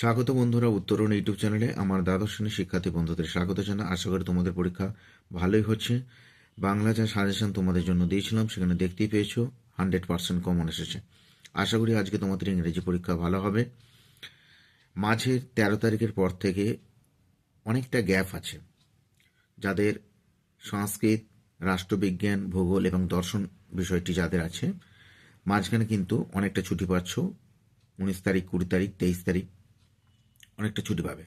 স্বাগত বন্ধুরা উত্তরণ ইউটিউব চ্যানেলে। আমার দ্বাদশ শ্রেণির শিক্ষার্থী বন্ধুদের স্বাগত জানা আশা করি তোমাদের পরীক্ষা ভালোই হচ্ছে। বাংলা যা সাজেশন তোমাদের জন্য দিয়েছিলাম, সেখানে দেখতেই পেয়েছ হান্ড্রেড পার্সেন্ট কমন এসেছে। আশা করি আজকে তোমাদের ইংরেজি পরীক্ষা ভালো হবে। মাঝের তেরো তারিখের পর থেকে অনেকটা গ্যাপ আছে। যাদের সংস্কৃত, রাষ্ট্রবিজ্ঞান, ভূগোল এবং দর্শন বিষয়টি যাদের আছে, মাঝখানে কিন্তু অনেকটা ছুটি পাচ্ছ। উনিশ তারিখ, কুড়ি তারিখ, তেইশ তারিখ। অনেকটা ছুটি পাবে।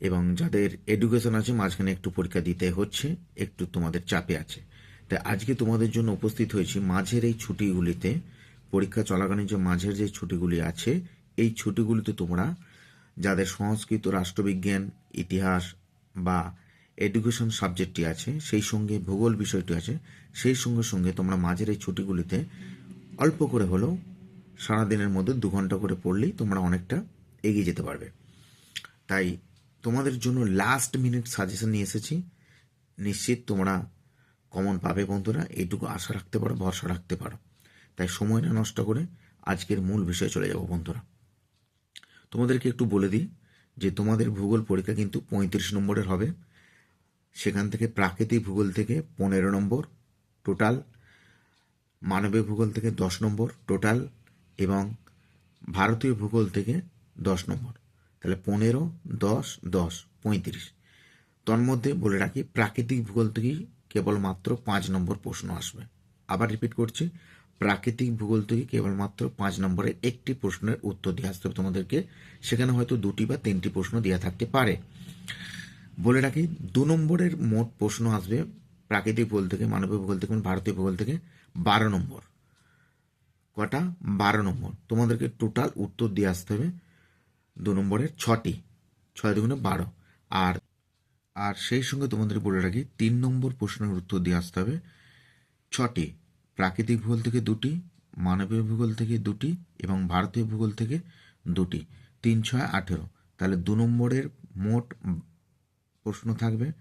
এবং যাদের এডুকেশন আছে, মাঝখানে একটু পরীক্ষা দিতে হচ্ছে, একটু তোমাদের চাপে আছে। তাই আজকে তোমাদের জন্য উপস্থিত হয়েছি মাঝের এই ছুটিগুলিতে। পরীক্ষা চলাকালীন যে মাঝের যে ছুটিগুলি আছে, এই ছুটিগুলিতে তোমরা যাদের সংস্কৃত, রাষ্ট্রবিজ্ঞান, ইতিহাস বা এডুকেশন সাবজেক্টটি আছে, সেই সঙ্গে ভূগোল বিষয়টি আছে, সেই সঙ্গে সঙ্গে তোমরা মাঝের এই ছুটিগুলিতে অল্প করে হলেও সারাদিনের মধ্যে দু ঘণ্টা করে পড়লেই তোমরা অনেকটা এগিয়ে যেতে পারবে। তাই তোমাদের জন্য লাস্ট মিনিট সাজেশন নিয়ে এসেছি। নিশ্চিত তোমরা কমন পাবে বন্ধুরা, এইটুকু আশা রাখতে পারো, ভরসা রাখতে পারো। তাই সময়টা নষ্ট করে আজকের মূল বিষয়ে চলে যাব বন্ধুরা। তোমাদেরকে একটু বলে দিই যে তোমাদের ভূগোল পরীক্ষা কিন্তু পঁয়ত্রিশ নম্বরের হবে। সেখান থেকে প্রাকৃতিক ভূগোল থেকে পনেরো নম্বর টোটাল মানবীয় ভূগোল থেকে দশ নম্বর টোটাল এবং ভারতীয় ভূগোল থেকে দশ নম্বর। তাহলে পনেরো, দশ দশ, পঁয়ত্রিশ। তন্মধ্যে বলে রাখি, প্রাকৃতিক ভূগোল থেকেই কেবলমাত্র পাঁচ নম্বর প্রশ্ন আসবে। আবার রিপিট করছি, প্রাকৃতিক ভূগোল থেকে কেবলমাত্র পাঁচ নম্বরের একটি প্রশ্নের উত্তর দিয়ে আসতে হবে তোমাদেরকে। সেখানে হয়তো দুটি বা তিনটি প্রশ্ন দেওয়া থাকতে পারে। বলে রাখি, দু নম্বরের মোট প্রশ্ন আসবে প্রাকৃতিক ভূগোল থেকে, মানবীয় ভূগোল থেকে, ভারতীয় ভূগোল থেকে, বারো নম্বর। কটা? বারো নম্বর। তোমাদেরকে টোটাল উত্তর দিয়ে আসতে হবে। দু নম্বরের ছটি, ছয় দুগুণে বারো। আর আর সেই সঙ্গে তোমাদের বলে রাখি, তিন নম্বর প্রশ্নের উত্তর দিয়ে আসতে হবে। ছটি, প্রাকৃতিক ভূগোল থেকে দুটি, মানবীয় ভূগোল থেকে দুটি এবং ভারতীয় ভূগোল থেকে দুটি। তিন, ছয়, আঠেরো। তাহলে দু নম্বরের মোট প্রশ্ন থাকবে,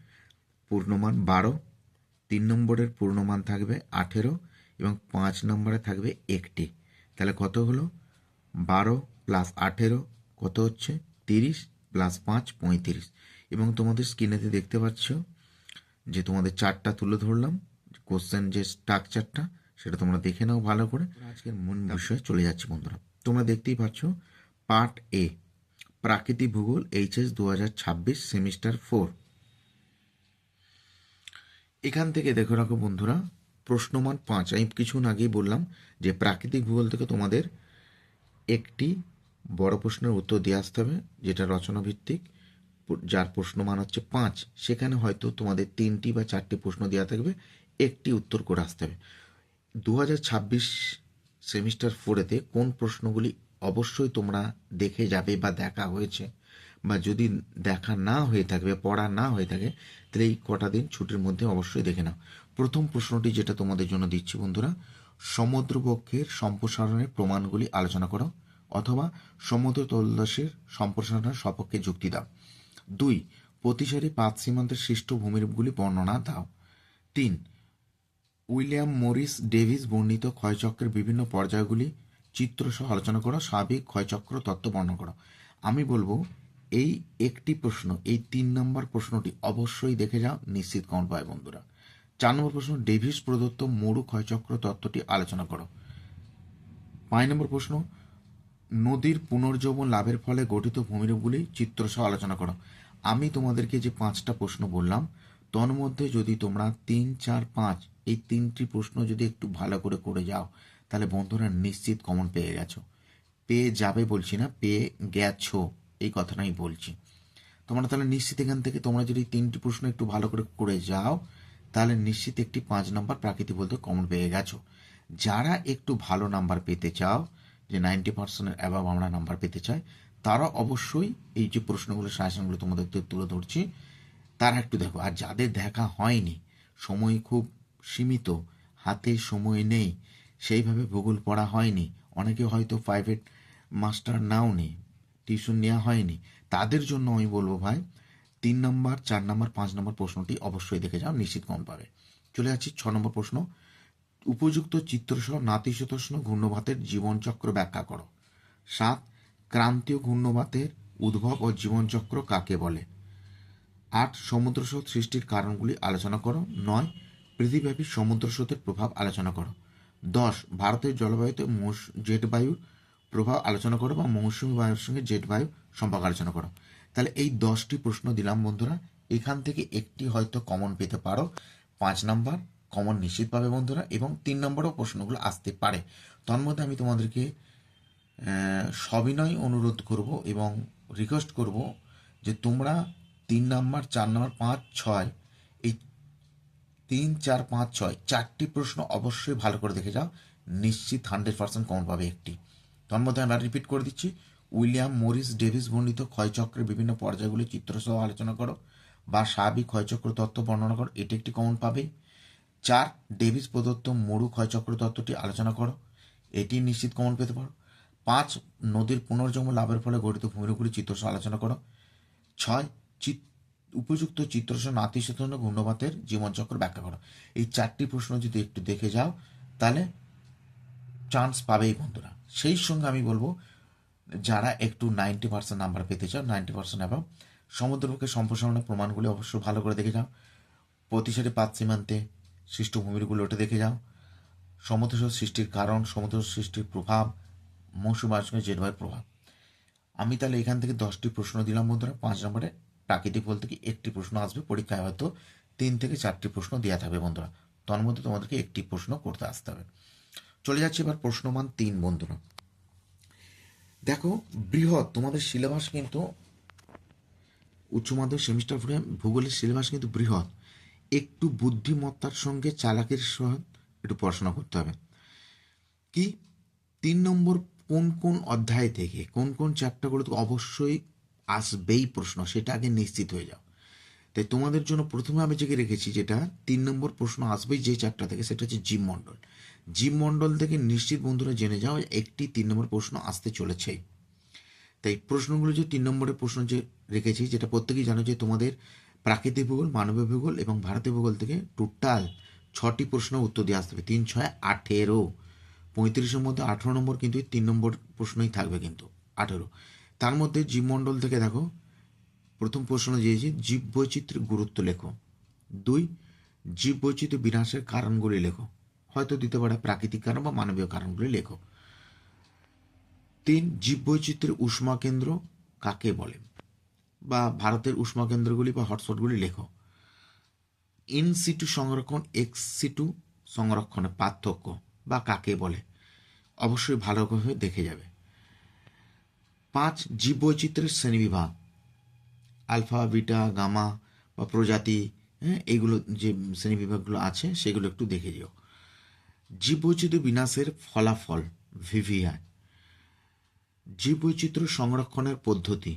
পূর্ণমান বারো। তিন নম্বরের পূর্ণমান থাকবে আঠেরো এবং পাঁচ নম্বরে থাকবে একটি। তাহলে কত হলো? বারো প্লাস আঠেরো কত হচ্ছে? তিরিশ প্লাস পাঁচ পঁয়ত্রিশ। এবং তোমাদের স্ক্রিনেতে দেখতে পাচ্ছ যে তোমাদের চারটা তুলে ধরলাম কোশ্চেন যে স্ট্রাকচারটা সেটা তোমরা দেখে নাও ভালো করে। আজকের মূল বিষয়ে চলে যাচ্ছে বন্ধুরা। তোমরা দেখতেই পাচ্ছ পার্ট এ প্রাকৃতিক ভূগোল এইচএস দু হাজার ছাব্বিশ সেমিস্টার ফোর এখান থেকে দেখো রাখো বন্ধুরা প্রশ্নমান পাঁচ। আমি কিছুক্ষণ আগেই বললাম যে প্রাকৃতিক ভূগোল থেকে তোমাদের একটি বড় প্রশ্নের উত্তর দিয়ে আসতে হবে, যেটা রচনা ভিত্তিক যার প্রশ্ন মান হচ্ছে পাঁচ। সেখানে হয়তো তোমাদের তিনটি বা চারটি প্রশ্ন দেওয়া থাকবে, একটি উত্তর করে আসতে হবে। দু হাজার ছাব্বিশ সেমিস্টার ফোরেতে কোন প্রশ্নগুলি অবশ্যই তোমরা দেখে যাবে বা দেখা হয়েছে, বা যদি দেখা না হয়ে থাকবে পড়া না হয়ে থাকে, তাহলে এই কটা দিন ছুটির মধ্যে অবশ্যই দেখে নাও। প্রথম প্রশ্নটি যেটা তোমাদের জন্য দিচ্ছি বন্ধুরা সমুদ্রবক্ষের সম্প্রসারণের প্রমাণগুলি আলোচনা করো। অথবা সমুদ্র তলদাসের সম্প্রসারণের সপক্ষে যুক্তি দাও। দুই, প্রতিসারী পাঁচ সীমান্তের সৃষ্ট ভূমিরূপগুলি বর্ণনা দাও। তিন, উইলিয়াম মরিস ডেভিস বর্ণিত ক্ষয়চক্রের বিভিন্ন পর্যায়গুলি চিত্রসহ আলোচনা করো, স্বাভাবিক ক্ষয়চক্র তত্ত্ব বর্ণনা করো। আমি বলব, এই একটি প্রশ্ন, এই তিন নম্বর প্রশ্নটি অবশ্যই দেখে যাও, নিশ্চিত কমন পায় বন্ধুরা। চার নম্বর প্রশ্ন, ডেভিস প্রদত্ত মরু ক্ষয়চক্র তত্ত্বটি আলোচনা করো। পাঁচ নম্বর প্রশ্ন নদীর পুনর্জীবন লাভের ফলে গঠিত ভূমিরূপগুলি চিত্রসহ আলোচনা করো। আমি তোমাদেরকে যে পাঁচটা প্রশ্ন বললাম, তন্মধ্যে যদি তোমরা তিন, চার, পাঁচ এই তিনটি প্রশ্ন যদি একটু ভালো করে করে যাও, তাহলে বন্ধুরা নিশ্চিত কমন পেয়ে গেছো। পেয়ে যাবে বলছি না, পেয়ে গেছো, এই কথাটাই বলছি। তোমরা তাহলে নিশ্চিত এখান থেকে তোমরা যদি তিনটি প্রশ্ন একটু ভালো করে করে যাও, তাহলে নিশ্চিত একটি পাঁচ নাম্বার প্রাকৃতিক বলতে কমন পেয়ে গেছো। যারা একটু ভালো নাম্বার পেতে চাও যে নাইনটি পার্সেন্টের অ্যাভাব আমরা নাম্বার পেতে চাই, তারা অবশ্যই এই যে প্রশ্নগুলো সাজেশনগুলো তোমাদের তুলে ধরছি। তারা একটু দেখো, আর যাদের দেখা হয়নি, সময় খুব সীমিত, হাতে সময় নেই, সেইভাবে ভূগোল পড়া হয়নি, অনেকে হয়তো প্রাইভেট মাস্টার নাও নেই টিউশন নেওয়া হয়নি, তাদের জন্য আমি বলব ভাই, তিন নম্বর চার নম্বর পাঁচ নম্বর প্রশ্নটি অবশ্যই দেখে যাও, নিশ্চিত কম পাবে। চলে যাচ্ছি ছ নম্বর প্রশ্ন। উপযুক্ত চিত্রসহ নাতিশীতোষ্ণ ঘূর্ণবাতের জীবনচক্র ব্যাখ্যা করো। সাত, ক্রান্তীয় ঘূর্ণবাতের উদ্ভব ও জীবনচক্র কাকে বলে? আট সমুদ্র স্রোত সৃষ্টির কারণগুলি আলোচনা করো। নয়, পৃথিবীব্যাপী সমুদ্র স্রোতের প্রভাব আলোচনা করো। দশ, ভারতের জলবায়ুতে জেট বায়ুর প্রভাব আলোচনা করো বা মৌসুমী বায়ুর সঙ্গে জেট বায়ু সম্পর্ক আলোচনা করো। তাহলে এই দশটি প্রশ্ন দিলাম বন্ধুরা। এখান থেকে একটি হয়তো কমন পেতে পারো। পাঁচ নাম্বার কমন নিশ্চিত পাবে বন্ধুরা, এবং তিন নম্বরও প্রশ্নগুলো আসতে পারে। তন্মধ্যে আমি তোমাদেরকে সবিনয় অনুরোধ করব এবং রিকোয়েস্ট করব যে তোমরা তিন নাম্বার, চার নাম্বার, পাঁচ, ছয়, এই তিন, চার, পাঁচ, ছয়, চারটি প্রশ্ন অবশ্যই ভালো করে দেখে যাও। নিশ্চিত হান্ড্রেড পার্সেন্ট কমন পাবে একটি। তার মধ্যে আমরা রিপিট করে দিচ্ছি, উইলিয়াম মরিস ডেভিস বর্ণিত ক্ষয়চক্রের বিভিন্ন পর্যায়গুলি চিত্রসহ আলোচনা করো, বা স্বাভাবিক ক্ষয়চক্র তত্ত্ব বর্ণনা করো, এটি একটি কমন পাবে চার, ডেভিস প্রদত্ত মরু ক্ষয়চক্র তত্ত্বটি আলোচনা করো। এটি নিশ্চিত কমন পেতে পারো। পাঁচ, নদীর পুনর্জন্ম লাভের ফলে গঠিত ভূমিরূপগুলি চিত্রসহ আলোচনা করো। ছয়, চিত উপযুক্ত চিত্রসহ নাতিশীতোষ্ণ ঘূর্ণবাতের জীবনচক্র ব্যাখ্যা করো। এই চারটি প্রশ্ন যদি একটু দেখে যাও, তাহলে চান্স পাবেই বন্ধুরা। সেই সঙ্গে আমি বলব, যারা একটু নাইনটি পার্সেন্ট নাম্বার পেতে চাও নাইনটি পার্সেন্ট এবং সমুদ্রপক্ষে সম্প্রসারণের প্রমাণগুলি অবশ্যই ভালো করে দেখে যাও। প্রতিসারি পাত সীমান্তে সৃষ্ট ভূমিরগুলো ওটা দেখে যাও। সমুদ্র সৃষ্টির কারণ সমুদ্র সৃষ্টির প্রভাব, মৌসুম আয়সঙ্গে জেটবায়ুর প্রভাব। আমি তাহলে এখান থেকে দশটি প্রশ্ন দিলাম বন্ধুরা। পাঁচ নম্বরে প্রাকৃতিক বলতে কি একটি প্রশ্ন আসবে। পরীক্ষায় হয়তো তিন থেকে চারটি প্রশ্ন দেওয়া থাকবে বন্ধুরা। তার মধ্যে তোমাদেরকে একটি প্রশ্ন করতে আসতে হবে। চলে যাচ্ছে এবার প্রশ্নমান তিন বন্ধুরা। দেখো, বৃহৎ, তোমাদের সিলেবাস কিন্তু উচ্চ মাধ্যমিক সেমিস্টার ভূগোলের সিলেবাস কিন্তু বৃহৎ। একটু বুদ্ধিমত্তার সঙ্গে চালাকির সহ একটু পড়াশোনা করতে হবে। কি? তিন নম্বর কোন কোন অধ্যায় থেকে, কোন কোন চ্যাপ্টারগুলো অবশ্যই আসবেই প্রশ্ন, সেটা আগে নিশ্চিত হয়ে যাও। তাই তোমাদের জন্য প্রথমে আমি যেকে রেখেছি যেটা, তিন নম্বর প্রশ্ন আসবেই যে চ্যাপ্টার থেকে, সেটা হচ্ছে জীব মণ্ডল। জীব মণ্ডল থেকে নিশ্চিত বন্ধুরা জেনে যাও একটি তিন নম্বর প্রশ্ন আসতে চলেছেই। তাই প্রশ্নগুলো যে তিন নম্বরের প্রশ্ন যে রেখেছি, যেটা প্রত্যেকেই জানো যে তোমাদের প্রাকৃতিক ভূগোল, মানবীয় ভূগোল এবং ভারতীয় ভূগোল থেকে টোটাল ছটি প্রশ্ন উত্তর দিয়ে আসতে হবে। তিন, ছয়, আঠেরো। পঁয়ত্রিশের মধ্যে আঠেরো নম্বর কিন্তু তিন নম্বর প্রশ্নই থাকবে কিন্তু, আঠেরো। তার মধ্যে জীবমণ্ডল থেকে দেখো, প্রথম প্রশ্ন দিয়েছি জীব বৈচিত্র্যের গুরুত্ব লেখো। দুই জীব বৈচিত্র্য বিনাশের কারণগুলি লেখো। হয়তো দিতে পারে প্রাকৃতিক কারণ বা মানবীয় কারণগুলি লেখো। তিন জীব বৈচিত্র্যের উষ্মা কেন্দ্র কাকে বলে? বা ভারতের উষ্মা কেন্দ্রগুলি বা হটস্পটগুলি লেখো। ইন সিটু সংরক্ষণ এক্স সিটু সংরক্ষণের পার্থক্য বা কাকে বলে, অবশ্যই ভালোভাবে দেখে যাবে। পাঁচ জীব বৈচিত্র্যের শ্রেণীবিভাগ। আলফা, বিটা, গামা বা প্রজাতি হ্যাঁ এইগুলো যে শ্রেণীবিভাগগুলো আছে, সেগুলো একটু দেখে যেও। জীববৈচিত্র্য বিনাশের ফলাফল ভিভিআই জীববৈচিত্র্য সংরক্ষণের পদ্ধতি।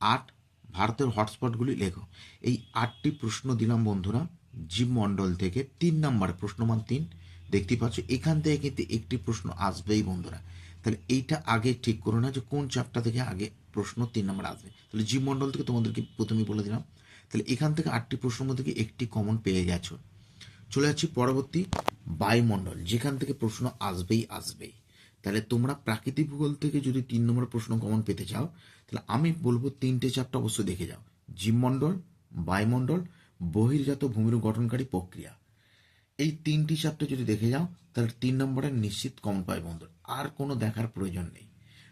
আট ভারতের হটস্পটগুলি লেখো। এই আটটি প্রশ্ন দিলাম বন্ধুরা। জীবমণ্ডল থেকে তিন নম্বর প্রশ্নমান তিন। দেখতে পাচ্ছ, এখান থেকে কিন্তু একটি প্রশ্ন আসবেই বন্ধুরা। তাহলে এইটা আগে ঠিক করো না যে কোন চ্যাপ্টার থেকে আগে প্রশ্ন তিন নম্বর আসবে। তাহলে জীবমণ্ডল থেকে তোমাদেরকে প্রথমেই বলে দিলাম। তাহলে এখান থেকে আটটি প্রশ্নের মধ্যে একটি কমন পেয়ে গেছো। চলে যাচ্ছি পরবর্তী বায়ুমণ্ডল। যেখান থেকে প্রশ্ন আসবেই আসবেই। তাহলে তোমরা প্রাকৃতিক ভূগোল থেকে যদি তিন নম্বর প্রশ্ন কমন পেতে চাও তাহলে আমি বলব তিনটে চ্যাপ্টার অবশ্যই দেখে যাও। জীবমণ্ডল, বায়ুমণ্ডল, বহির্জাত ভূমিরূপ গঠনকারী প্রক্রিয়া। এই তিনটি চ্যাপ্টার যদি দেখে যাও, তাহলে তিন নম্বরের নিশ্চিত কমন বন্ধু। আর কোনো দেখার প্রয়োজন নেই।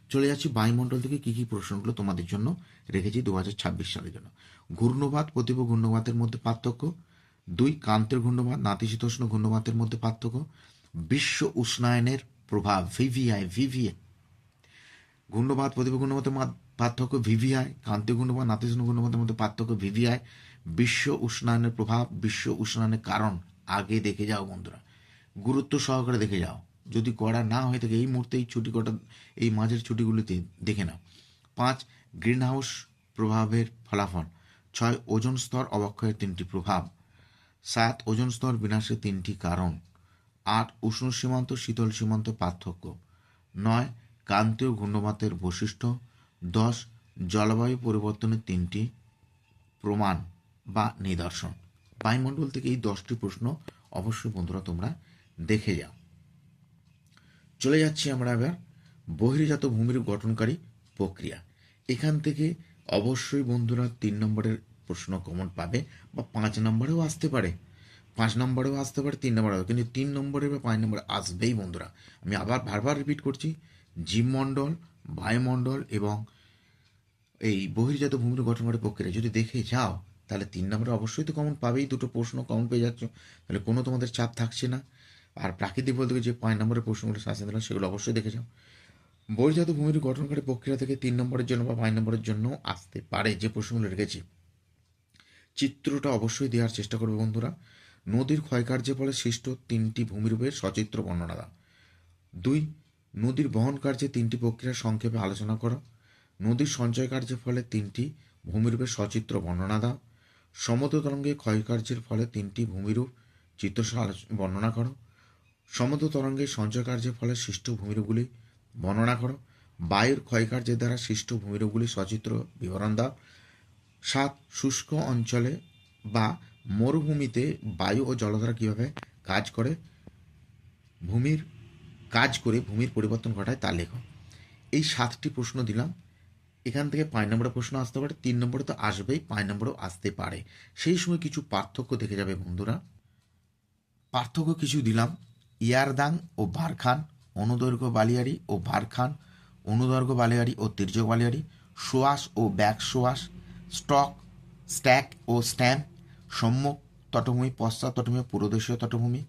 চলে যাচ্ছি বায়ুমণ্ডল থেকে কি কি প্রশ্নগুলো তোমাদের জন্য রেখেছি দু হাজার ছাব্বিশ সালের জন্য। ঘূর্ণবাদ, প্রতিভ ঘূর্ণবাতের মধ্যে পার্থক্য। দুই, কান্তের ঘূর্ণবাদ, নাতিশীতোষ্ণ ঘূর্ণবাতের মধ্যে পার্থক্য। বিশ্ব উষ্ণায়নের প্রভাব ভিভিআই ভিভিআই ঘূর্ণবাদ, প্রতিভ ঘূর্ণবাতের মা- পার্থক্য ভিভিআই কান্তীয় ঘূর্ণবাদ নাতিশীতোষ্ণ ঘূর্ণবাতের মধ্যে পার্থক্য ভিভিআই, বিশ্ব উষ্ণায়নের প্রভাব, বিশ্ব উষ্ণায়নের কারণ আগে দেখে যাও বন্ধুরা। গুরুত্ব সহকারে দেখে যাও। যদি করা না হয়ে থাকে, এই মুহূর্তে এই ছুটি কটা, এই মাঝের ছুটিগুলিতে দেখে নাও। পাঁচ গ্রিন হাউস প্রভাবের ফলাফল। ছয়, ওজন স্তর অবক্ষয়ের তিনটি প্রভাব। সাত, ওজন স্তর বিনাশের তিনটি কারণ। আট, উষ্ণ সীমান্ত, শীতল সীমান্ত পার্থক্য। নয়, ক্রান্তীয় ঘূর্ণবাতের বৈশিষ্ট্য। দশ, জলবায়ু পরিবর্তনের তিনটি প্রমাণ বা নিদর্শন। বায়ুমণ্ডল থেকে এই দশটি প্রশ্ন অবশ্যই বন্ধুরা তোমরা দেখে যাও। চলে যাচ্ছি আমরা এবার বহির্জাত ভূমির গঠনকারী প্রক্রিয়া। এখান থেকে অবশ্যই বন্ধুরা তিন নম্বরের প্রশ্ন কমন পাবে বা পাঁচ নম্বরেও আসতে পারে। পাঁচ নম্বরেও আসতে পারে, তিন নম্বরেও কিন্তু তিন নম্বরে বা পাঁচ নম্বরে আসবেই বন্ধুরা। আমি আবার বারবার রিপিট করছি, জীবমণ্ডল, বায়ুমণ্ডল এবং এই বহির্জাত ভূমির গঠনের প্রক্রিয়া যদি দেখে যাও, তাহলে তিন নম্বরে অবশ্যই তো কমন পাবেই দুটো প্রশ্ন কমন পেয়ে যাচ্ছ। তাহলে কোনো তোমাদের চাপ থাকছে না। আর প্রাকৃতিক বলতে যে পাঁচ নম্বরের প্রশ্নগুলো শাসন দিলাম, সেগুলো অবশ্যই দেখে যাও। বহির্জাত ভূমির গঠনকারী প্রক্রিয়া থেকে তিন নম্বরের জন্য বা পাঁচ নম্বরের জন্য আসতে পারে যে প্রশ্নগুলো রেখেছি। চিত্রটা অবশ্যই দেওয়ার চেষ্টা করবে বন্ধুরা। নদীর ক্ষয়কার্যের ফলে সৃষ্ট তিনটি ভূমিরূপের সচিত্র বর্ণনা দাও। দুই, নদীর বহন কার্যে তিনটি প্রক্রিয়ার সংক্ষেপে আলোচনা করো। নদীর সঞ্চয় কার্যের ফলে তিনটি ভূমিরূপের সচিত্র বর্ণনা দাও। সমুদ্র তরঙ্গে ক্ষয়কার্যের ফলে তিনটি ভূমিরূপ চিত্র বর্ণনা করো। সমুদ্র তরঙ্গে সঞ্চয় কার্যের ফলে সৃষ্ট ভূমিরূপগুলি বর্ণনা করো। বায়ুর ক্ষয়কার্যের দ্বারা সৃষ্ট ভূমিরূপগুলি সচিত্র বিবরণ দাও। সাত, শুষ্ক অঞ্চলে বা মরুভূমিতে বায়ু ও জলধারা কীভাবে কাজ করে? ভূমির কাজ করে ভূমির পরিবর্তন ঘটায় তা লেখো। এই সাতটি প্রশ্ন দিলাম। এখান থেকে পাঁচ নম্বরে প্রশ্ন আসতে পারে, তিন নম্বরে তো আসবেই, পাঁচ নম্বরেও আসতে পারে। সেই সময় কিছু পার্থক্য দেখে যাবে বন্ধুরা। পার্থক্য কিছু দিলাম। ইয়ারদাং ও বারখান অনুদৈর্ঘ্য বালিয়ারি ও বারখান অনুদৈর্ঘ্য বালিয়ারি ও তির্যক বালিয়ারি সোয়াস ও ব্যাক সোয়াস স্টক, স্ট্যাক ও স্ট্যাম্প, সম্মুখ তটভূমি, পশ্চাৎ তটভূমি, পুরোদেশীয় তটভূমি,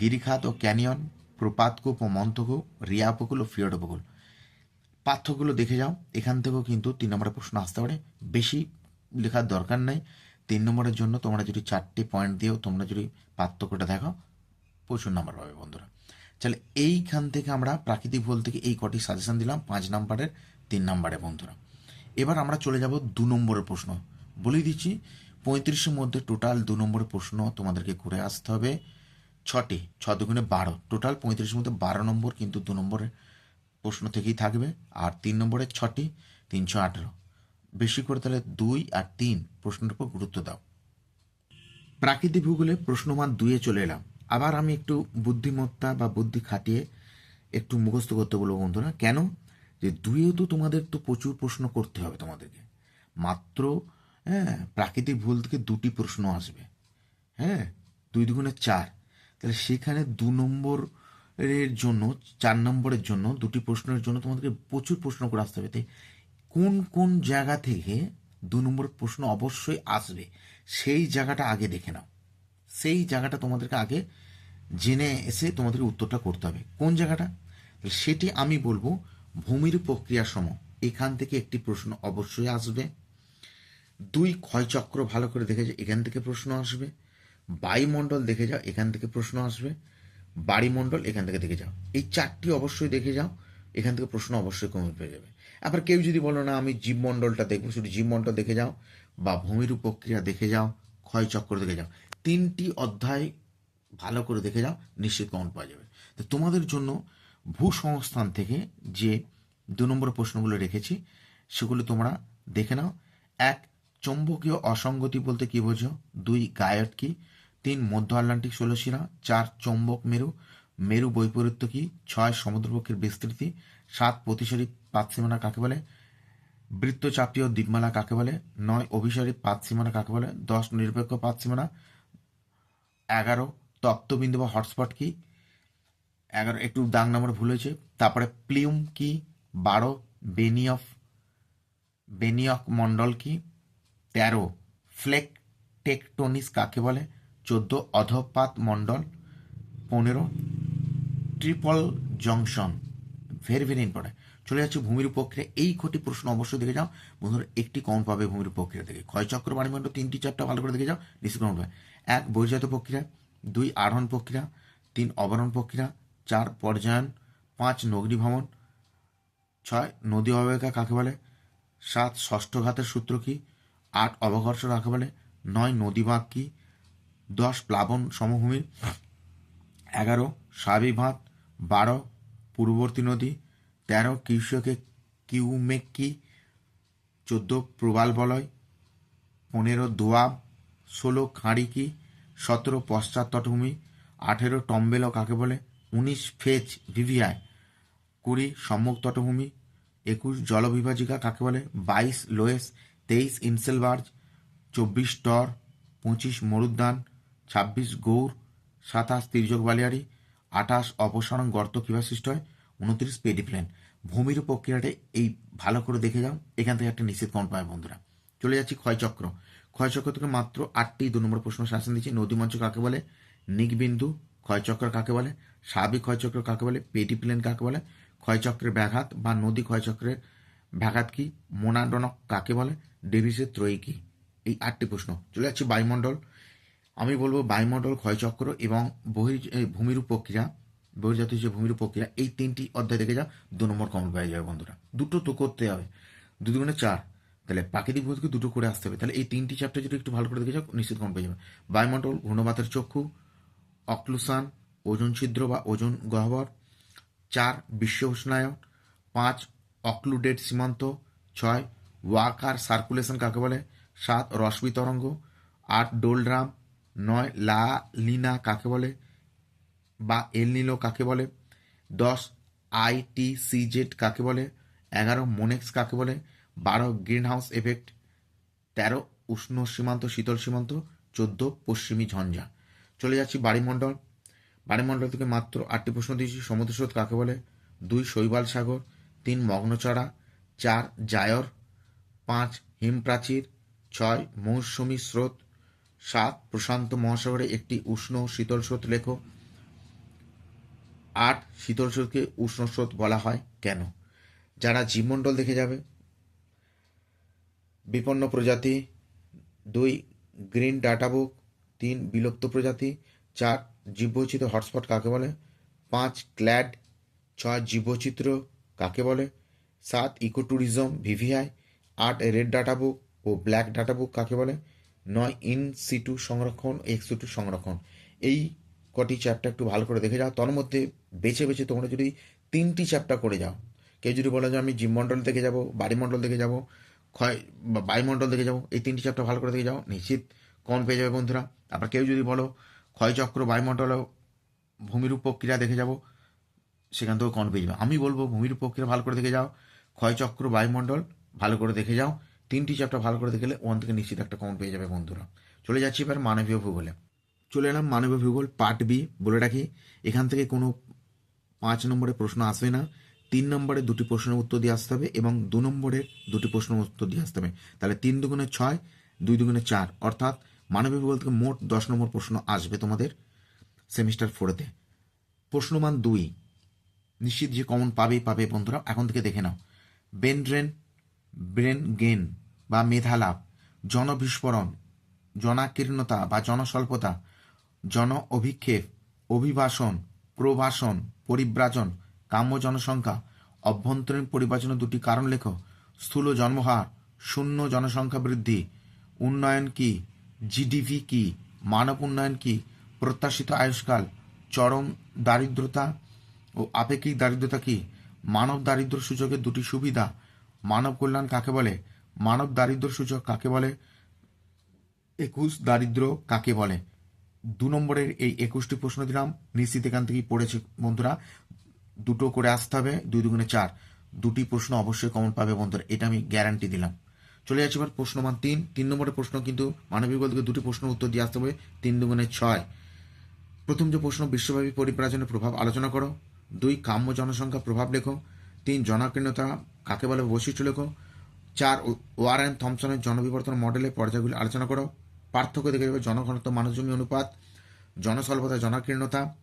গিরিখাত ও ক্যানিয়ন, প্রপাতকূপ ও মন্থকূপ রিয়া উপকূল ও ফিয়ড উপকূল পাঠ্যগুলো দেখে যাও। এখান থেকেও কিন্তু তিন নম্বরের প্রশ্ন আসতে পারে। বেশি লেখার দরকার নেই। তিন নম্বরের জন্য তোমরা যদি চারটে পয়েন্ট দিয়েও তোমরা যদি পার্থক্যটা দেখো প্রচুর নাম্বার পাবে বন্ধুরা। তাহলে এইখান থেকে আমরা প্রাকৃতিক ভূগোল থেকে এই কটি সাজেশন দিলাম, পাঁচ নম্বরের, তিন নম্বরে বন্ধুরা। এবার আমরা চলে যাব দু নম্বরের প্রশ্ন। বলে দিচ্ছি, পঁয়ত্রিশের মধ্যে টোটাল দু নম্বরের প্রশ্ন তোমাদেরকে করে আসতে হবে। ছটি ছ দুগুণে বারো। টোটাল পঁয়ত্রিশের মধ্যে বারো নম্বর, কিন্তু দু নম্বরের প্রশ্ন থেকেই থাকবে, আর তিন নম্বরের ছটি, তিনশো আঠেরো। বেশি করে তাহলে দুই আর তিন প্রশ্নের উপর গুরুত্ব দাও। প্রাকৃতিক ভূগোলে প্রশ্নমান দুয়ে চলে এলাম। আবার আমি একটু বুদ্ধিমত্তা বা বুদ্ধি খাটিয়ে একটু মুখস্থ করতে বলব বন্ধুরা। কেন? যে দুইয়েও তো তোমাদের তো প্রচুর প্রশ্ন করতে হবে তোমাদেরকে। মাত্র হ্যাঁ প্রাকৃতিক ভুল থেকে দুটি প্রশ্ন আসবে। হ্যাঁ দুই দুগুণে চার। তাহলে সেখানে দু নম্বর এর জন্য, চার নম্বরের জন্য, দুটি প্রশ্নের জন্য তোমাদেরকে প্রচুর প্রশ্ন করে আসতে হবে। তাই কোন কোন জায়গা থেকে দু নম্বর প্রশ্ন অবশ্যই আসবে, সেই জায়গাটা আগে দেখে নাও। সেই জায়গাটা তোমাদেরকে আগে জেনে এসে তোমাদেরকে উত্তরটা করতে হবে। কোন জায়গাটা? সেটি আমি বলব, ভূমির প্রক্রিয়া সম। এখান থেকে একটি প্রশ্ন অবশ্যই আসবে। দুই, ক্ষয়চক্র ভালো করে দেখে যাও, এখান থেকে প্রশ্ন আসবে। বায়ুমণ্ডল দেখে যাও, এখান থেকে প্রশ্ন আসবে। বাড়িমণ্ডল, এখান থেকে দেখে যাও। এই চারটি অবশ্যই দেখে যাও, এখান থেকে প্রশ্ন অবশ্যই কমে পেয়ে যাবে। আবার কেউ যদি বলো, না, আমি জীবমণ্ডলটা দেখব, শুধু জীবমণ্ডল দেখে যাও বা ভূমির প্রক্রিয়া দেখে যাও ক্ষয়চক্র দেখে যাও। তিনটি অধ্যায় ভালো করে দেখে যাও, নিশ্চিত কমন পাওয়া যাবে। তো তোমাদের জন্য ভূসংস্থান থেকে যে দু নম্বর প্রশ্নগুলো রেখেছি, সেগুলো তোমরা দেখে নাও। এক, চৌম্বকীয় অসঙ্গতি বলতে কি বোঝো? দুই গায়ট কি তিন মধ্য আটলান্টিক ষোলশিরা চার চৌম্বক মেরু মেরু বৈপরীত্য কি, ছয় সমুদ্রপক্ষের বিস্তৃতি, সাত প্রতিসারী পাতসীমানা কাকে বলে বৃত্তচাপীয় দ্বীপমালা কাকে বলে, নয় অভিসারী পাতসীমানা কাকে বলে, দশ নিরপেক্ষ পাতসীমানা এগারো তপ্তবিন্দু বা হটস্পট কি, এগারো একটু দাগ নাম্বার ভুল হয়েছে, তারপরে প্লিউম কি, বারো বেনিয়ফ, বেনিয়ক মণ্ডল কি, তেরো ফ্লেক টেকটোনিস কাকে বলে চোদ্দ অধপাত মণ্ডল, পনেরো triple junction, very very important চলে যাচ্ছে ভূমির প্রক্রিয়া এই কটি প্রশ্ন অবশ্যই দেখে যাও। বন্ধুরা, একটি কম পাবে ভূমির প্রক্রিয়া থেকে। ক্ষয়চক্র বাণীমণ্ডল তিনটি চারটা ভালো করে দেখে যাও, নিশ্চিত কম পাবে। এক, বহির্জাত প্রক্রিয়া। দুই, আরোহণ প্রক্রিয়া। তিন অবরণ প্রক্রিয়া। চার, পর্যায়ন। পাঁচ, নগ্নি ভ্রমণ। ছয়, নদী অববাহিকা কাকে বলে? সাত ষষ্ঠ ঘাতের সূত্র কি? আট, অবঘর্ষ কাকে বলে? নয় নদীবাগ কি? দশ প্লাবন সমভূমি, এগারো সাবি ভাত, বারো পূর্ববর্তী নদী, তেরো কিউসকে কিউমেক কি চোদ্দ প্রবাল বলয়, পনেরো দোয়াব, ষোলো খাঁড়ি কি সতেরো পশ্চাৎ তটভূমি, আঠেরো টম্বেল কাকে বলে, উনিশ ফেজ ভিভিআই, কুড়ি সম্মুখ তটভূমি, একুশ জলবিভাজিকা কাকে বলে, বাইশ লোয়েস, তেইশ ইনসেলবার্জ, চব্বিশ টর, পঁচিশ মরুদ্যান ছাব্বিশ গৌর সাতাশ তির্যক বালিয়ারি আঠাশ অপসারণ গর্ত কীভাবে সৃষ্টি হয়, উনত্রিশ পেডিপ্লেন ভূমির প্রক্রিয়াটা এই ভালো করে দেখে যাও, এখান থেকে একটা নিশ্চিত কম পাবে বন্ধুরা। চলে যাচ্ছি ক্ষয়চক্র ক্ষয়চক্র থেকে মাত্র আটটি দু নম্বর প্রশ্ন শাসন দিচ্ছি। নদীমঞ্চ কাকে বলে? নিকবিন্দু ক্ষয়চক্র কাকে বলে? স্বাভাবিক ক্ষয়চক্র কাকে বলে? পেডিপ্লেন কাকে বলে? ক্ষয়চক্রের ব্যাঘাত বা নদী ক্ষয়চক্রের ব্যাঘাত কি? মোনাডনক কাকে বলে? ডেভিসের ত্রয়ী কি? এই আটটি প্রশ্ন। চলে যাচ্ছি বায়ুমণ্ডল। আমি বলব বায়ুমণ্ডল, ক্ষয়চক্র এবং বহির ভূমিরূপ প্রক্রিয়া বহির্জাতীয় যে ভূমিরূপ প্রক্রিয়া এই তিনটি অধ্যায় দেখে যা দু নম্বর কমন পেয়ে যাবে বন্ধুরা। দুটো তো করতে হবে। দু দুগুণে চার। তাহলে প্রাকৃতিক ভূমিকে দুটো করে আসতে হবে। তাহলে এই তিনটি চ্যাপ্টার যদি একটু ভালো করে দেখে যাও, নিশ্চিত কমন পেয়ে যাবে। বায়ুমণ্ডল ঘূর্ণবাতের চক্ষু, অক্লুসান, ওজন ছিদ্র বা ওজন গহ্বর, চার, বিশ্ব উষ্ণায়ন, পাঁচ, অক্লুডেড সীমান্ত, ছয় ওয়াকার সার্কুলেশন কাকে বলে, সাত, রশ্মি তরঙ্গ, আট, ডোলড্রাম নয়, লা লিনা কাকে বলে? বা, এল নিলো কাকে বলে? দশ আইটিসিজেড কাকে বলে? এগারো, মোনেক্স, কাকে বলে? বারো গ্রিন হাউস এফেক্ট? তেরো, উষ্ণ সীমান্ত, শীতল সীমান্ত? চোদ্দ, পশ্চিমী ঝঞ্ঝা। চলে যাচ্ছি বাড়িমণ্ডল বাড়িমণ্ডল থেকে মাত্র আটটি প্রশ্ন দিয়েছি। সমুদ্র স্রোত কাকে বলে? দুই, শৈবাল সাগর। তিন মগ্নচড়া চার, জায়র। পাঁচ, হিমপ্রাচীর। ছয়, মৌসুমী স্রোত। সাত, প্রশান্ত মহাসাগরে একটি উষ্ণ শীতল স্রোত লেখো। আট, শীতল স্রোতকে উষ্ণ স্রোত বলা হয়। কেন? যারা জীবমণ্ডল দেখে যাবে। বিপন্ন প্রজাতি। দুই, গ্রিন ডাটা বুক। তিন, বিলুপ্ত প্রজাতি। চার জীববৈচিত্র্য হটস্পট কাকে বলে? পাঁচ, ক্ল্যাড। ছয় জীবচিত্র কাকে বলে? সাত ইকো ট্যুরিজম ভিভিআই। আট, রেড ডাটা বুক ও ব্ল্যাক ডাটা বুক কাকে বলে? নয় ইন সিটু সংরক্ষণ, এক্স সিটু সংরক্ষণ। এই কটি চ্যাপ্টার একটু ভালো করে দেখে যাও। তার মধ্যে বেছে বেছে তোমরা যদি তিনটি চ্যাপ্টার করে যাও, কেউ যদি বলে যে আমি জীবমণ্ডল থেকে যাব বাড়িমণ্ডল দেখে যাব, ক্ষয়, বা বায়ুমণ্ডল দেখে যাব, এই তিনটি চ্যাপ্টার ভালো করে দেখে যাও, নিশ্চিত কম পেয়ে যাবে বন্ধুরা। আবার কেউ যদি বলো ক্ষয়চক্র, বায়ুমণ্ডল ভূমিরূপ প্রক্রিয়া দেখে যাব, সেখান থেকেও কম পেয়ে যাবে। আমি বলব ভূমিরূপ প্রক্রিয়া ভালো করে দেখে যাও, ক্ষয়চক্র, বায়ুমণ্ডল ভালো করে দেখে যাও তিনটি চ্যাপ্টার ভালো করে গেলে ওখান থেকে নিশ্চিত একটা কমন পেয়ে যাবে বন্ধুরা। চলে যাচ্ছি এবার মানবীয় ভূগোলে। চলে এলাম মানবীয় ভূগোল পার্ট বি বলে রাখি, এখান থেকে কোনো পাঁচ নম্বরের প্রশ্ন আসবে না, তিন নম্বরে দুটি প্রশ্নের উত্তর দিয়ে আসতে হবে এবং দু নম্বরের দুটি প্রশ্নের উত্তর দিয়ে আসতে হবে। তাহলে তিন দুগুণে ছয়, দুই দুগুণে চার, অর্থাৎ মানবীয় ভূগোল থেকে মোট দশ নম্বর প্রশ্ন আসবে তোমাদের সেমিস্টার ফোরেতে প্রশ্নমান দুই, নিশ্চিত যে কমন পাবেই, পাবে বন্ধুরা। এখন থেকে দেখে নাও। ব্রেন ড্রেন ব্রেন গেন বা মেধালাভ, জনবিস্ফোরণ, জনাকীর্ণতা বা জনস্বল্পতা জন অভিক্ষেপ অভিবাসন প্রবাসন পরিব্রাজন, কাম্য জনসংখ্যা, অভ্যন্তরীণ পরিবাচনের দুটি কারণ লেখো। স্থূল জন্মহার, শূন্য জনসংখ্যা বৃদ্ধি, উন্নয়ন কি, জিডিপি কি, মানব উন্নয়ন কি, প্রত্যাশিত আয়ুষ্কাল, চরম দারিদ্রতা ও আপেক্ষিক দারিদ্রতা কি, মানব দারিদ্র সূচকের দুটি সুবিধা মানব কল্যাণ কাকে বলে? মানব দারিদ্র সূচক কাকে বলে? একুশ দারিদ্র কাকে বলে? দু নম্বরের এই একুশটি প্রশ্ন দিলাম, নিশ্চিত এখান থেকেই পড়েছে বন্ধুরা। দুটো করে আসতে হবে, দুই দুগুণে চার। দুটি প্রশ্ন অবশ্যই কমন পাবে বন্ধুরা, এটা আমি গ্যারান্টি দিলাম। চলে যাচ্ছে এবার প্রশ্নমান তিন। তিন নম্বরের প্রশ্ন কিন্তু মানবিক থেকে দুটি প্রশ্ন উত্তর দিয়ে আসতে হবে, তিন দুগুণে ছয়। প্রথম যে প্রশ্ন, বিশ্বব্যাপী পরিব্রাজনের প্রভাব আলোচনা করো। দুই, কাম্য জনসংখ্যা প্রভাব লেখো। তিন, জনাকীর্ণতা কাকে বলে বৈশিষ্ট্য লেখো? চার ওয়ার অ্যান্ড থমসনের জনবিবর্তন মডেলের পর্যায়গুলি আলোচনা করো। পার্থক্য দেখে যাবে জনঘনত্ব, মানুষজমি অনুপাত, জনস্বল্পতা, জনাকীর্ণতা,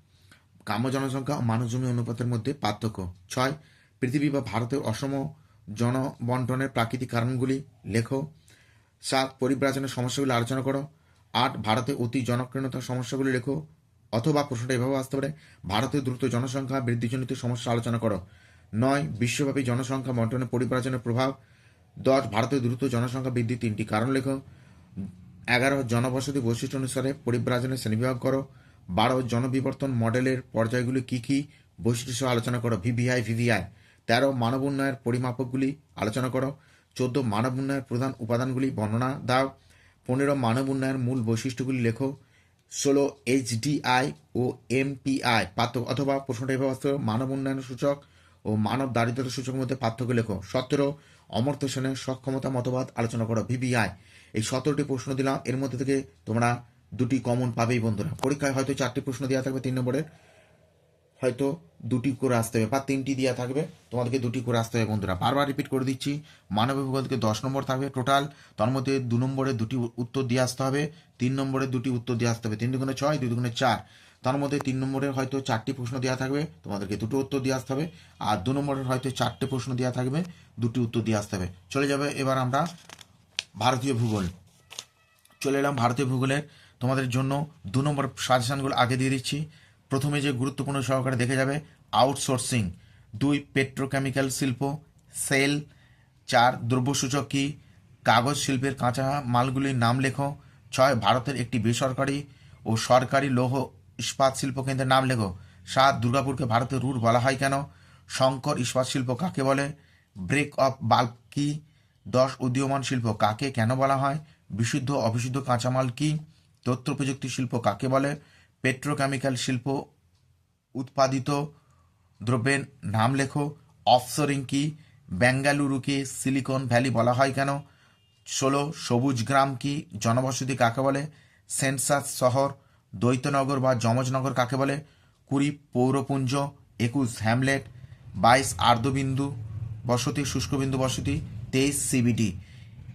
কাম্য জনসংখ্যা ও মানুষজমি অনুপাতের মধ্যে পার্থক্য। ছয়, পৃথিবী বা ভারতের অসম জনবন্টনের প্রাকৃতিক কারণগুলি লেখো। সাত, পরিব্রাজনের সমস্যাগুলি আলোচনা করো। আট, ভারতে অতি জনকীর্ণতার সমস্যাগুলি লেখো। অথবা প্রশ্নটা এভাবে আসতে পারে ভারতের দ্রুত জনসংখ্যা বৃদ্ধিজনিত সমস্যা আলোচনা করো। নয়, বিশ্বব্যাপী জনসংখ্যা বন্টনের পরিব্রাজনের প্রভাব। দশ ভারতের দ্রুত জনসংখ্যা বৃদ্ধির তিনটি কারণ লেখো। এগারো, জনবসতি বৈশিষ্ট্য অনুসারে পরিব্রাজনের শ্রেণীবিভাগ করো। বারো, জনবিবর্তন মডেলের পর্যায়গুলি কী কী? বৈশিষ্ট্য সহ আলোচনা করো। VVI VVI. তেরো, মানব উন্নয়নের পরিমাপকগুলি আলোচনা করো। চোদ্দ, মানব উন্নয়নের প্রধান উপাদানগুলি বর্ণনা দাও। পনেরো, মানব উন্নয়নের মূল বৈশিষ্ট্যগুলি লেখো। ষোলো, এইচডিআই ও এমপিআই, পার্থক্য অথবা প্রশ্নটা এভাবে মানব উন্নয়ন সূচক ও মানব দারিদ্রতা সূচকের মধ্যে পার্থক্য লেখো। সতেরো, অমর্ত্য সেনের সক্ষমতা মতবাদ আলোচনা করো ভিভিআই এই সতেরোটি প্রশ্ন দিলাম, এর মধ্যে থেকে তোমরা দুটি কমন পাবেই বন্ধুরা। পরীক্ষায় হয়তো চারটি প্রশ্ন দেওয়া থাকবে তিন নম্বরের। হয়তো দুটি করে আসতে হবে বা তিনটি দেওয়া থাকবে। তোমাদেরকে দুটি করে আসতে হবে বন্ধুরা। বারবার রিপিট করে দিচ্ছি মানবিক ভূগোল থেকে দশ নম্বর থাকবে টোটাল তার মধ্যে দু নম্বরে দুটি উত্তর দিয়ে আসতে হবে, তিন নম্বরে দুটি উত্তর দিয়ে আসতে হবে। তিন দুগুণে ছয়, দুই দুগুণে চার। তার মধ্যে তিন নম্বরের হয়তো চারটি প্রশ্ন দেওয়া থাকবে। তোমাদেরকে দুটো উত্তর দিয়ে আসতে হবে। আর দু নম্বরের হয়তো চারটে প্রশ্ন দেওয়া থাকবে। দুটি উত্তর দিয়ে আসতে হবে। চলে যাবে এবার আমরা ভারতীয় ভূগোল। চলে এলাম ভারতীয় ভূগোলের তোমাদের জন্য দু নম্বর সাজেশনগুলো আগে দিয়ে দিচ্ছি। প্রথমে যে গুরুত্বপূর্ণ সহকারে দেখে যাবে আউটসোর্সিং দুই পেট্রোকেমিক্যাল শিল্প। সেল। চার, দ্রব্যসূচক কী? কাগজ শিল্পের কাঁচা মালগুলির নাম লেখো। ছয়, ভারতের একটি বেসরকারি ও সরকারি লৌহ ইস্পাত শিল্প কেন্দ্রের নাম লেখো। সাত, দুর্গাপুরকে ভারতের রুট বলা হয় কেন? শঙ্কর, ইস্পাত শিল্প কাকে বলে? ব্রেক অফ বাল্ব কি? দশ, উদীয়মান শিল্প কাকে কেন বলা হয়? বিশুদ্ধ, অবিশুদ্ধ কাঁচামাল কি? তথ্য প্রযুক্তি শিল্প কাকে বলে? পেট্রোকেমিক্যাল শিল্প উৎপাদিত দ্রব্যের নাম লেখো। অফশোরিং কি? বেঙ্গালুরুকে সিলিকন ভ্যালি বলা হয় কেন? ষোলো, সবুজ গ্রাম কি? জনবসতি কাকে বলে? সেন্সাস শহর দ্বৈতনগর বা যমজনগর কাকে বলে? কুড়ি, পৌরপুঞ্জ, একুশ, হ্যামলেট, বাইশ, আর্দ্রবিন্দু, বসতি, শুষ্কবিন্দু বসতি, তেইশ, সিবিডি।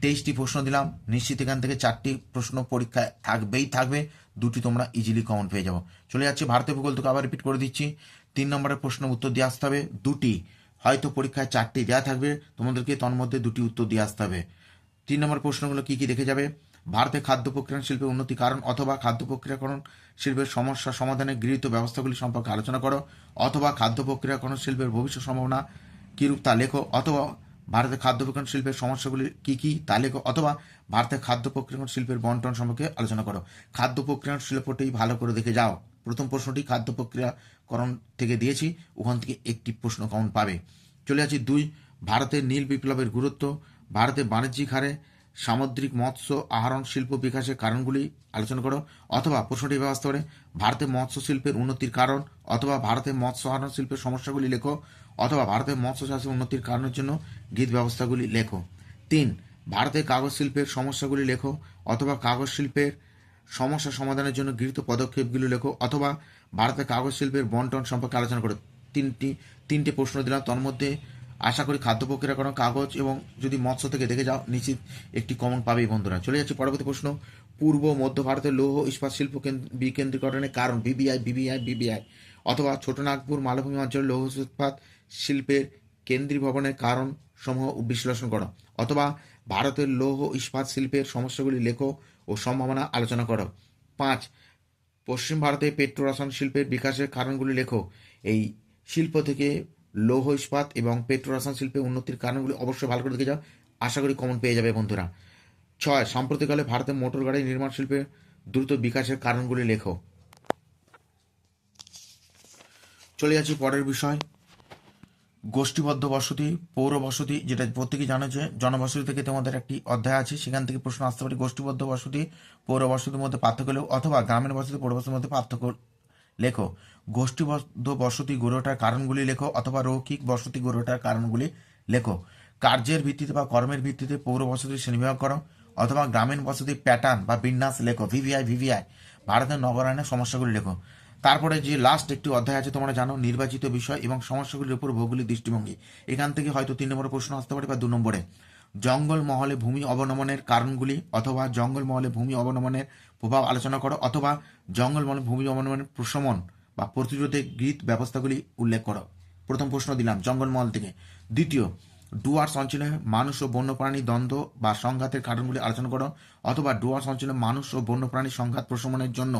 তেইশটি প্রশ্ন দিলাম, নিশ্চিত এখান থেকে চারটি প্রশ্ন পরীক্ষায় থাকবেই থাকবে, দুটি তোমরা ইজিলি কমন পেয়ে যাব। চলে যাচ্ছে ভারতীয় ভূগোল তোকে আবার রিপিট করে দিচ্ছি। তিন নম্বরের প্রশ্ন উত্তর দিয়ে আসতে হবে, দুটি। হয়তো পরীক্ষায় চারটি দেওয়া থাকবে, তোমাদেরকে তন্মধ্যে দুটি উত্তর দিয়ে আসতে হবে। তিন নম্বর প্রশ্নগুলো কি কি দেখে যাবে? ভারতে খাদ্য প্রক্রিয়াকরণ শিল্পের উন্নতি কারণ অথবা খাদ্য প্রক্রিয়াকরণ শিল্পের সমস্যা সমাধানে গৃহীত ব্যবস্থাগুলি সম্পর্কে আলোচনা করো, অথবা খাদ্য প্রক্রিয়াকরণ শিল্পের ভবিষ্যৎ সম্ভাবনা কীরূপ তা লেখো, অথবা ভারতের খাদ্য প্রক্রিয়াকরণ শিল্পের সমস্যাগুলি কী কী তা লেখো, অথবা ভারতের খাদ্য প্রক্রিয়াকরণ শিল্পের বন্টন সম্পর্কে আলোচনা করো। খাদ্য প্রক্রিয়াকরণ শিল্পটি ভালো করে দেখে যাও। প্রথম প্রশ্নটি, খাদ্য প্রক্রিয়াকরণ থেকে দিয়েছি, ওখান থেকে একটি প্রশ্ন কমন পাবে। চলে যাচ্ছি দুই ভারতের নীল বিপ্লবের গুরুত্ব ভারতের বাণিজ্যিক হারে সামুদ্রিক মৎস্য আহরণ শিল্প বিকাশের কারণগুলি আলোচনা করো, অথবা প্রশ্নটি ব্যবস্থা করে ভারতের মৎস্য শিল্পের উন্নতির কারণ, অথবা ভারতের মৎস্য আহরণ শিল্পের সমস্যাগুলি লেখো, অথবা ভারতের মৎস্য চাষের উন্নতির কারণের জন্য গীত ব্যবস্থাগুলি লেখো। তিন ভারতের কাগজ শিল্পের সমস্যাগুলি লেখো, অথবা কাগজ শিল্পের সমস্যা সমাধানের জন্য গৃহীত পদক্ষেপগুলি লেখো, অথবা ভারতের কাগজ শিল্পের বন্টন সম্পর্কে আলোচনা করো। তিনটি তিনটি প্রশ্ন দিলাম তার মধ্যে আশা করি খাদ্য প্রক্রিয়াকরণ কাগজ এবং যদি মৎস্য থেকে দেখে যাও, নিশ্চিত একটি কমন পাবেই বন্ধুরা। চলে যাচ্ছে পরবর্তী প্রশ্ন। পূর্ব, মধ্য ভারতের লৌহ ইস্পাত শিল্প কেন্দ্র- বিকেন্দ্রীকরণের কারণ বিবিআই বিবিআই বিবিআই অথবা ছোটনাগপুর মালভূমি অঞ্চলের লৌহ ইস্পাত শিল্পের কেন্দ্রীয় ভবনের কারণ সমূহ বিশ্লেষণ করো। অথবা ভারতের লৌহ ইস্পাত শিল্পের সমস্যাগুলি লেখো ও সম্ভাবনা আলোচনা করো। পাঁচ, পশ্চিম ভারতে পেট্রোরসায়ন শিল্পের বিকাশের কারণগুলি লেখো। এই শিল্প থেকে লৌহ ইস্পাত এবং পেট্রোরসায়ন শিল্পে উন্নতির কারণগুলি অবশ্যই ভালো করে দেখে যাও। আশা করি কমন পেয়ে যাবে বন্ধুরা। ছয়, সাম্প্রতিককালে ভারতের মোটর গাড়ি নির্মাণ শিল্পের দ্রুত বিকাশের কারণগুলি লেখো। চলে যাচ্ছি পরের বিষয়। গোষ্ঠীবদ্ধ বসতি, পৌর বসতি, যেটা প্রত্যেকেই জানো যে জনবসতি থেকে তোমাদের একটি অধ্যায় আছে, সেখান থেকে প্রশ্ন আসতে পারে, গোষ্ঠীবদ্ধ বসতি, পৌর বসতির মধ্যে পার্থক্য অথবা গ্রামের বসতি, পৌর বসতির মধ্যে পার্থক্য লেখো। গোষ্ঠীবদ্ধ বসতি গড়ে ওঠার কারণগুলি লেখো অথবা রৌখিক বসতি গড়ে ওঠার কারণগুলি লেখো। কার্যের ভিত্তিতে বা কর্মের ভিত্তিতে পৌর বসতি শ্রেণীবিভাগ করো অথবা গ্রামীণ বসতি প্যাটার্ন বা বিন্যাস লেখো, ভিভিআই ভিভিআই। ভারতের নগরায়নের সমস্যাগুলি লেখো। তারপরে যে লাস্ট একটি অধ্যায় আছে, তোমরা জানো নির্বাচিত বিষয় এবং সমস্যাগুলির উপর ভৌগোলিক দৃষ্টিভঙ্গি। এখান থেকে হয়তো তিন নম্বরে প্রশ্ন আসতে পারে বা দু নম্বরে। জঙ্গল মহলে ভূমি অবনমনের কারণগুলি অথবা জঙ্গল মহলে ভূমি অবনমনের প্রভাব আলোচনা করো অথবা জঙ্গল মহলে ভূমি অবনমনের প্রশমন বা প্রতিরোধে গৃহীত ব্যবস্থাগুলি উল্লেখ করো। প্রথম প্রশ্ন দিলাম জঙ্গলমহল থেকে। দ্বিতীয়, ডুয়ার্স অঞ্চলে মানুষ ও বন্যপ্রাণী দ্বন্দ্ব বা সংঘাতের কারণগুলি আলোচনা করো অথবা ডুয়ার্স অঞ্চলে মানুষ ও বন্যপ্রাণী সংঘাত প্রশমনের জন্য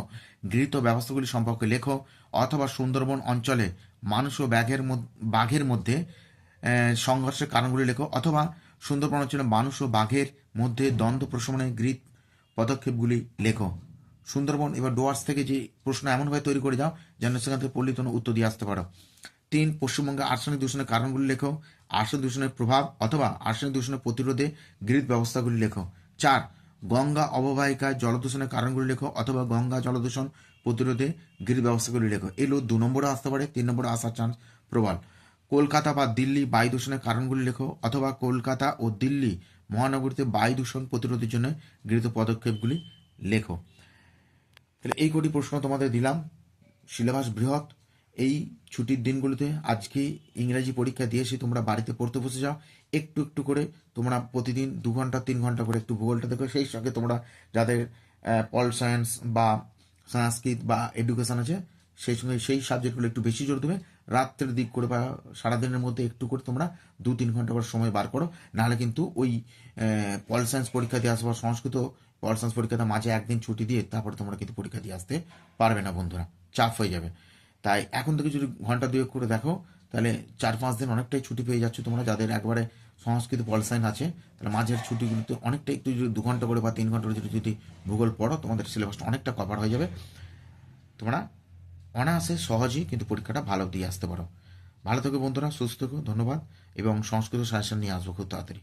গৃহীত ব্যবস্থাগুলি সম্পর্কে লেখো অথবা সুন্দরবন অঞ্চলে মানুষ ও ব্যাঘের বাঘের মধ্যে সংঘর্ষের কারণগুলি লেখো অথবা সুন্দরবন অঞ্চলে মানুষ ও বাঘের মধ্যে দ্বন্দ্ব প্রশমনের গৃহীত পদক্ষেপগুলি লেখো। সুন্দরবন, এবার ডুয়ার্স থেকে যে প্রশ্ন এমনভাবে তৈরি করে যাও, যেন সেখান থেকে তোমরা উত্তর দিয়ে আসতে পারো। তিন, পশ্চিমবঙ্গে আর্সেনিক দূষণের কারণগুলি লেখো। আর্সেনিক দূষণের প্রভাব অথবা আর্সেনিক দূষণের প্রতিরোধে গৃহীত ব্যবস্থাগুলি লেখো। চার, গঙ্গা অববাহিকায় জলদূষণের কারণগুলি লেখো অথবা গঙ্গা জলদূষণ প্রতিরোধে গৃহীত ব্যবস্থাগুলি লেখো। এগুলো দু নম্বরে আসতে পারে, তিন নম্বরে আসার চান্স প্রবল। কলকাতা বা দিল্লি বায়ু দূষণের কারণগুলি লেখো অথবা কলকাতা ও দিল্লি মহানগরীতে বায়ু দূষণ প্রতিরোধের জন্য গৃহীত পদক্ষেপগুলি লেখো। তাহলে এই কটি প্রশ্ন তোমাদের দিলাম। সিলেবাস বৃহৎ। এই ছুটির দিনগুলোতে আজকে ইংরেজি পরীক্ষা দিয়ে এসে তোমরা বাড়িতে পড়তে বসে যাও। একটু একটু করে তোমরা প্রতিদিন দু ঘণ্টা, তিন ঘণ্টা করে একটু ভূগোলটা দেখো। সেই সঙ্গে তোমরা যাদের পল সায়েন্স বা সংস্কৃত বা এডুকেশন আছে, সেই সঙ্গে সেই সাবজেক্টগুলো একটু বেশি জোর দেবে। রাত্রের দিক করে বা সারাদিনের মধ্যে একটু করে তোমরা দু তিন ঘণ্টা করে সময় বার করো। নাহলে কিন্তু ওই পল সায়েন্স পরীক্ষা দিয়ে আসব সংস্কৃত পল সায়েন্স পরীক্ষাতে মাঝে একদিন ছুটি দিয়ে তারপরে তোমরা কিন্তু পরীক্ষা দিয়ে আসতে পারবে না বন্ধুরা। চাপ হয়ে যাবে। তাই এখন থেকে যদি ঘণ্টা দুয়েক করে দেখো, তাহলে চার পাঁচ দিন অনেকটাই ছুটি পেয়ে যাচ্ছ তোমরা। যাদের একবারে সংস্কৃত পল সায়েন্স আছে, তাহলে মাঝের ছুটিগুলিতে অনেকটা একটু যদি দু ঘণ্টা করে বা তিন ঘণ্টা করে যদি যদি ভূগোল পড়ো, তোমাদের সিলেবাসটা অনেকটা কভার হয়ে যাবে। তোমরা অনায়াসে সহজেই কিন্তু পরীক্ষাটা ভালো দিয়ে আসতে পারো। ভালো থেকো বন্ধুরা, সুস্থ থেকো, ধন্যবাদ, এবং সংস্কৃত সাজেশন নিয়ে আসব খুব তাড়াতাড়ি।